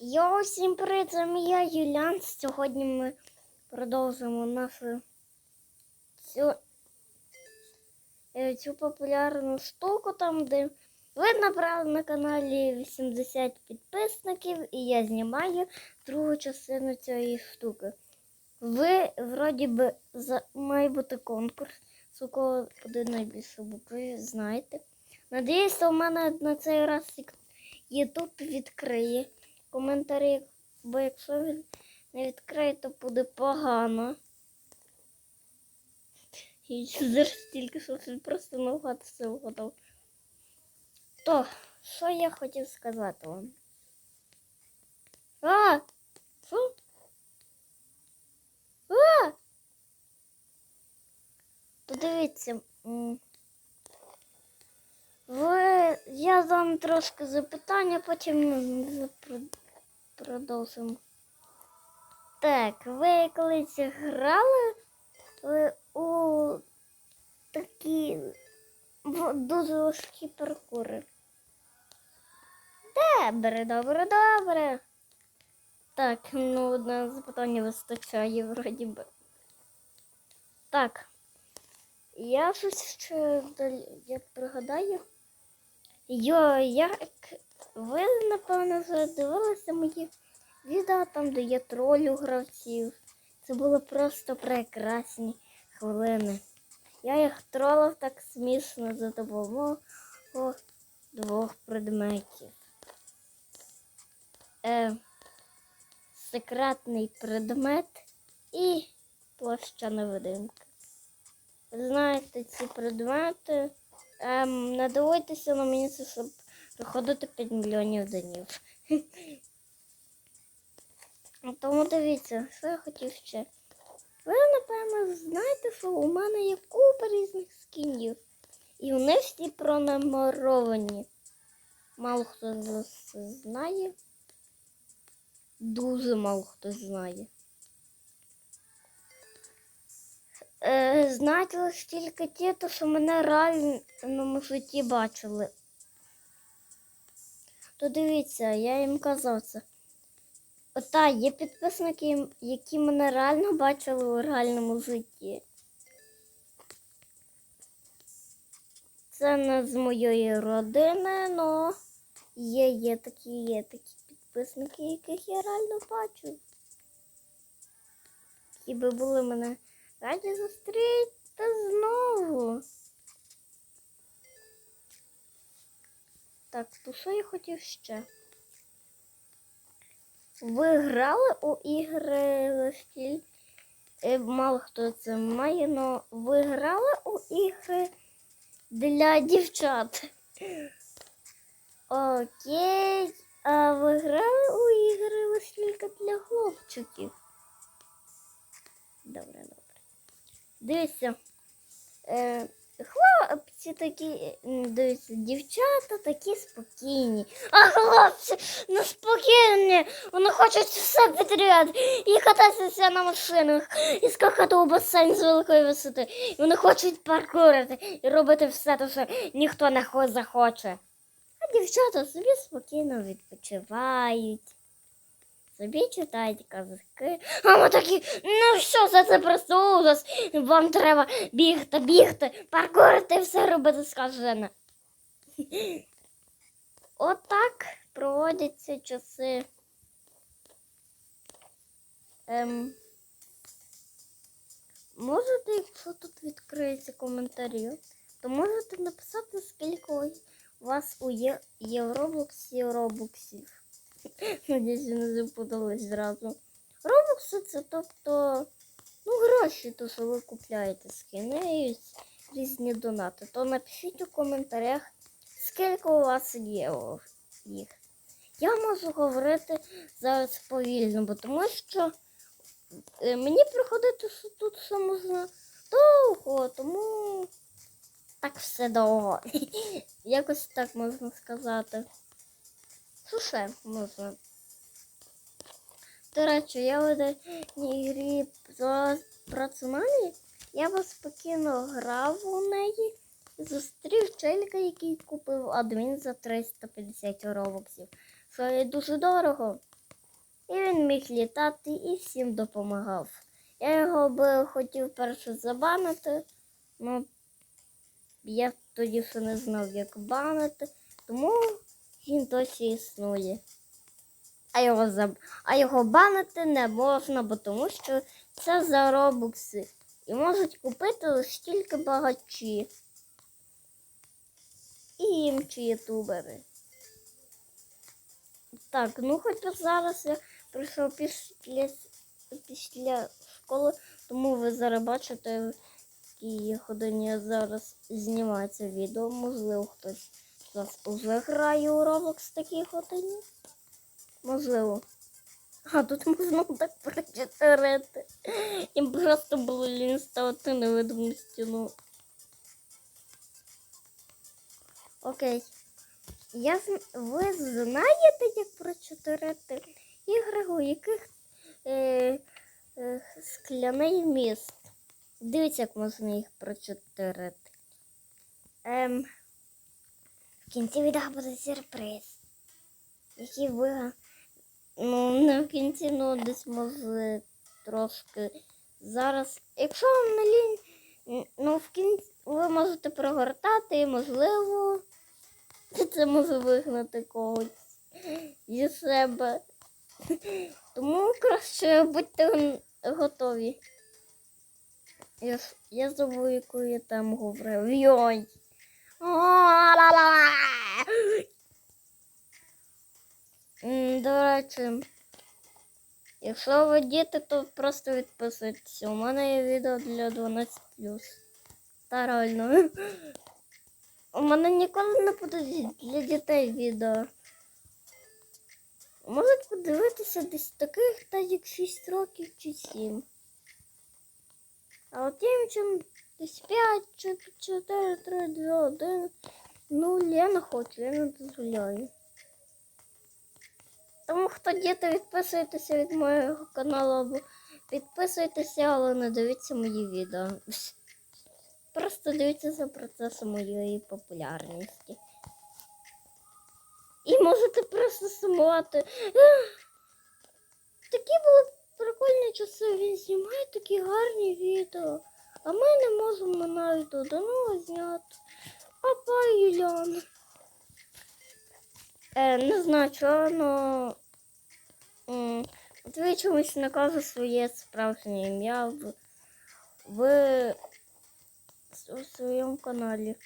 Йо, всім привіт, вами я Юлян. Сьогодні ми продовжимо нашу цю, е, цю популярну штуку, там, де ви набрали на каналі 80 підписників, і я знімаю другу частину цієї штуки. Ви, вроді би, за, має бути конкурс, у кого буде найбільше букви, знаєте. Надіюся, у мене на цей раз Ютуб відкриє коментарі, бо якщо він не відкриє, то буде погано. І зараз тільки що він просто наугад все вгадав. То, що я хотів сказати вам? А! Що? А! То. Ви, я дам трошки запитання, потім продовжимо. Так, ви колись грали ви у такі дуже важкі паркури? Добре, добре, добре. Так, ну одне запитання вистачає, вроді би. Так. Я щось ще я пригадаю. Йо, як ви, напевно, вже дивилися мої відео там, де я тролю гравців. Це були просто прекрасні хвилини. Я їх тролив так смішно за допомогою двох предметів. Е, секретний предмет і площа невидимка. Ви знаєте ці предмети. Ем, не дивуйтеся на мені це, щоб приходити 5 мільйонів днів. Тому дивіться, що я хотів ще. Ви, напевно, знаєте, що у мене є купа різних скінів. І вони всі пронумеровані. Мало хто з вас знає. Дуже мало хто знає. Е, знаєте лише тільки ті, то, що мене реально в житті бачили. То дивіться, я їм казав це. Ота, є підписники, які мене реально бачили у реальному житті. Це не з моєї родини, але є, є такі, є такі підписники, яких я реально бачу. Які би були мене раді зустріти знову. Так, то що я хотів ще? Ви грали у ігри Лефіль? Е, Мало хто це має, але ви грали у ігри для дівчат. Окей. А ви грали у ігри лише тільки для хлопчиків? Добре, добре. Дивіться. Е, хлопці такі, дивіться, дівчата такі спокійні. А хлопці ну спокійні. Вони хочуть все підряд. І кататися на машинах, і скакати у басейн з великої висоти. І вони хочуть паркурити і робити все, те, що ніхто не захоче. А дівчата собі спокійно відпочивають. Собі читають казки. А ми такі, ну що це, це просто ужас. Вам треба бігти, бігти, паркурити все робити скажене. Отак проводяться часи. Ем, можете, якщо тут відкриється коментарі, то можете написати, скільки у вас у є, є робоксів. Надіюсь, не запутались зразу. Робокси це тобто ну, гроші, то що ви купляєте скини і різні донати. То напишіть у коментарях, скільки у вас є їх. Я можу говорити зараз повільно, бо тому що е, мені приходити тут все можна довго, тому так все довго. Якось так можна сказати. Що ще можна? До речі, я в одній грі за працювання, я би спокійно грав у неї зустрів челіка, який купив адмін за 350 робоксів. Є дуже дорого. І він міг літати і всім допомагав. Я його би хотів перше забанити, але я тоді ще не знав, як банити, тому він досі існує. А його, заб... а його банити не можна, бо тому що це за робокси. І можуть купити лише тільки багачі. І інші ютубери. Так, ну хоч зараз я прийшов після, після школи, тому ви зараз бачите, в якій я зараз знімаю це відео. Можливо, хтось з вас уже грає у Roblox в такій годині. Можливо. А тут можна так прочитати. Їм просто було лінь ставити невидиму стіну. Окей. Я, ви знаєте, як прочитати ігри, у яких е, е, скляний міст. Дивіться, як можна їх прочитати. Ем, в кінці відео буде сюрприз. Який ви. Ну, не в кінці, ну десь може трошки зараз. Якщо вам не лінь, ну в кінці ви можете прогортати і можливо. Це може вигнати когось зі себе. Тому краще будьте готові. Я, я забув, яку я там говорив. Йой. О-ла-ла-ла. М, До речі, якщо ви діти, то просто відписуйтеся. У мене є відео для 12. Та реально. У мене ніколи не буде ді- для дітей відео. Можуть подивитися десь таких та як 6 років чи 7. А от іншим десь 5 чи 4, 3, 2, 1. Ну, я не хочу, я не дозволяю. Тому хто діти, відписуйтеся від моєго каналу або підписуйтеся, але не дивіться мої відео. Просто дивіться за процесом моєї популярності. І можете просто сумувати. Такі були прикольні часи. Він знімає такі гарні відео. А ми не можемо навіть одного зняти. Папа Юляна. Е, не знаю, чого, але ви чомусь не своє справжнє ім'я в, в, у своєму каналі.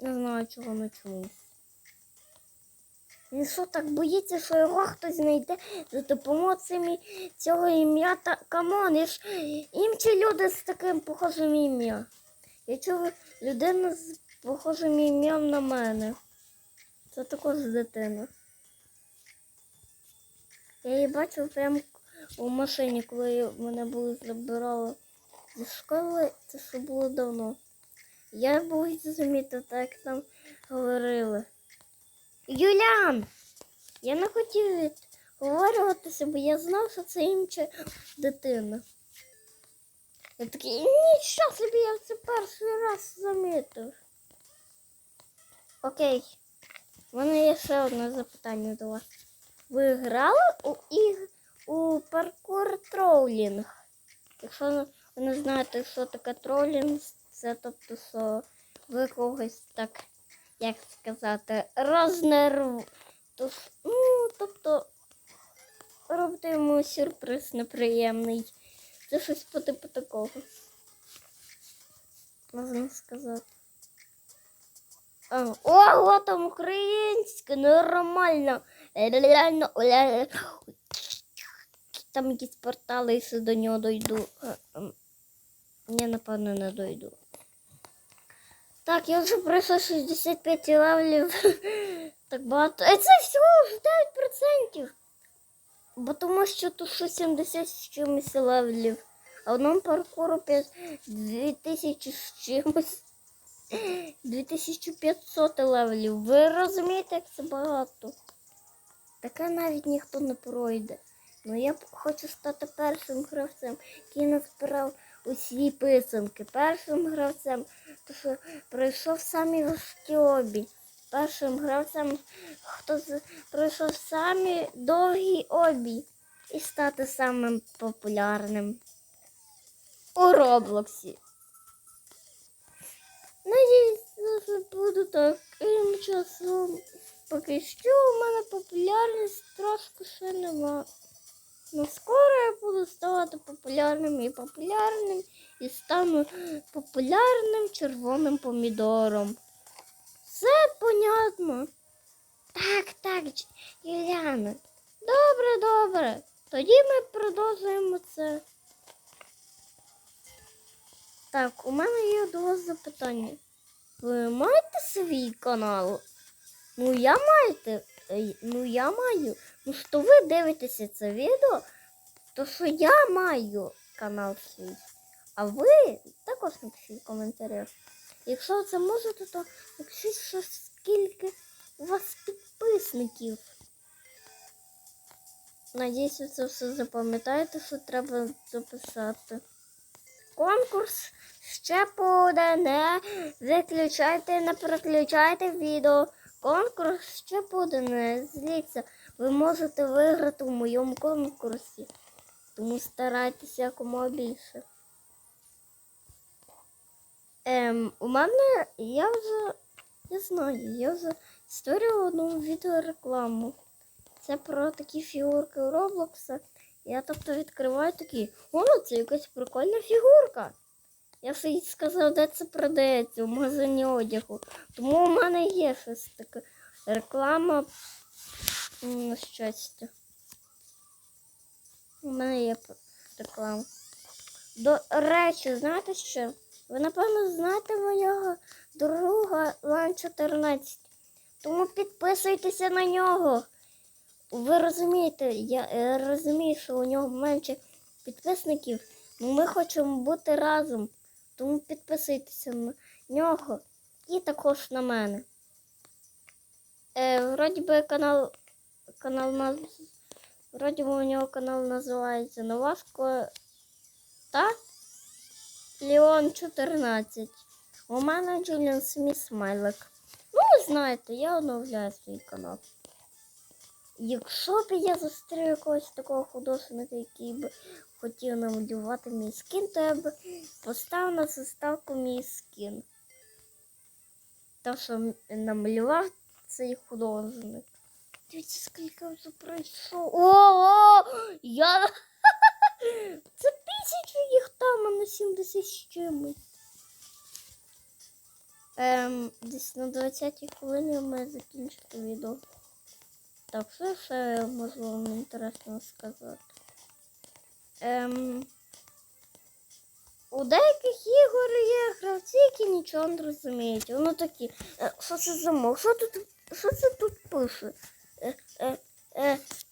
Не знаю, чого не чомусь. Він що так боїться, що його хтось знайде за допомогою цього ім'я та камон, ж інші люди з таким похожим ім'ям. Я чув людина з похожим ім'ям на мене. Це також дитина. Я її бачив прямо у машині, коли мене були забирали зі школи, це ще було давно. Я був замітив, так як там говорили. Юлян! Я не хотів відговорюватися, бо я знав, що це інша дитина. Я такий, нічого собі, я це перший раз замітив. Окей. У мене є ще одне запитання до вас. Ви грали у іг... у паркур троулінг? Якщо ви не знаєте, що таке тролінг, це тобто, що ви когось так, як сказати, рознерв... Ну, тобто, робите йому сюрприз неприємний. Це щось по типу такого. Можна сказати. А, Ого, там українське, нормально. Реально, Там якісь портали, якщо до нього дойду. Я, напевно, не дойду. Так, я вже пройшла 65 левелів. Так багато. Е, це всього ж 9%. Бо тому що тут ще 70 з чимось левелів. А в одному паркуру 5 2000 з чимось. 2500 левелів. Ви розумієте, як це багато? Таке навіть ніхто не пройде. Ну я хочу стати першим гравцем, який назбирав усі писанки. Першим гравцем, то що пройшов самі важкі обі. Першим гравцем, хто пройшов самі довгі обі. і стати самим популярним у Роблоксі. Надіюсь, це буде таким часом. Поки що у мене популярність трошки ще нема. Ну скоро я буду ставати популярним і популярним і стану популярним червоним помідором. Все понятно. Так, так, Юліана. Добре, добре. Тоді ми продовжуємо це. Так, у мене є до вас запитання. Ви маєте свій канал? Ну я маєте. Е, Ну я маю. Ну що ви дивитеся це відео, то що я маю канал свій. А ви також напишіть в коментарях. Якщо це можете, то напишіть, що скільки у вас підписників. Надіюсь, ви це все запам'ятаєте, що треба записати. Конкурс ще буде. Не виключайте, не переключайте відео. Конкурс ще буде, не зліться. Ви можете виграти в моєму конкурсі. Тому старайтеся якомога більше. Ем, у мене я вже я знаю, я вже створювала одну відеорекламу. Це про такі фігурки у Роблокса. Я тобто відкриваю такі. О, це якась прикольна фігурка. Я все їй сказав, де це продається в магазині одягу. Тому у мене є щось таке. Реклама на щастя. У мене є реклама. До речі, знаєте що? Ви, напевно, знаєте моєго друга Лан 14. Тому підписуйтеся на нього. Ви розумієте, я е, розумію, що у нього менше підписників, але ми хочемо бути разом. Тому підписуйтеся на нього і також на мене. Е, вроді би канал, канал наз... Вроді би у нього канал називається Новашко та Леон 14. У мене Джуліан Сміт Смайлик. Ну, ви знаєте, я оновляю свій канал. Якщо б я зустрів якогось такого художника, який би хотів намалювати мій скін, то я б поставив на заставку мій скін. Те, що намалював цей художник. Дивіться, скільки вже пройшов. О, я. Це тисячу їх там, а на 70 з чимось. Ем, десь на 20 хвилині ми закінчити відео. Так, що ще можу вам інтересно сказати? Ем, у деяких ігор є гравці, які нічого не розуміють. Воно такі, що це за мов? Що тут, що це тут пише?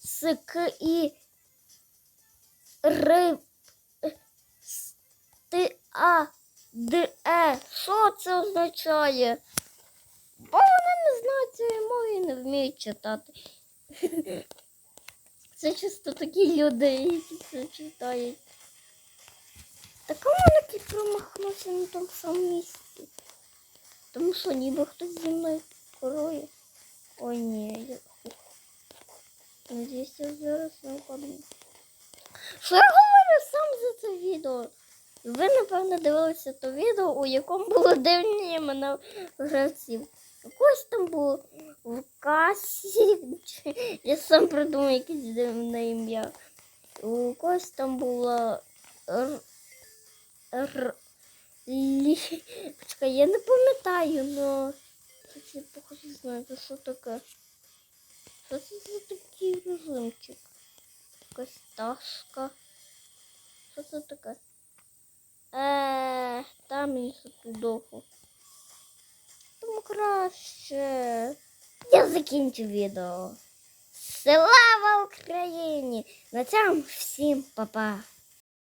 С, і, р, е, с, т, а, д, е. Що це означає? Бо вони не знають цієї мови і не вміють читати. Це чисто такі люди, які це читають. Та кому такий промахнувся на тому самому місці? Тому що ніби хтось зі мною керує. О, ні, я. Я зараз не впаду. Що я говорю сам за це відео? Ви, напевно, дивилися то відео, у якому було дивні імена гравців. Якось там було в касі. Я сам придумав якесь дивне ім'я. У когось там було р... Лі... Почекай, я не пам'ятаю, но я похоже знаю, це що таке. Що це за такий режимчик? Якась ташка. Що це таке? Е, там есть довго. Тому краще. Я закінчу відео. Слава Україні! На цьому всім па-па!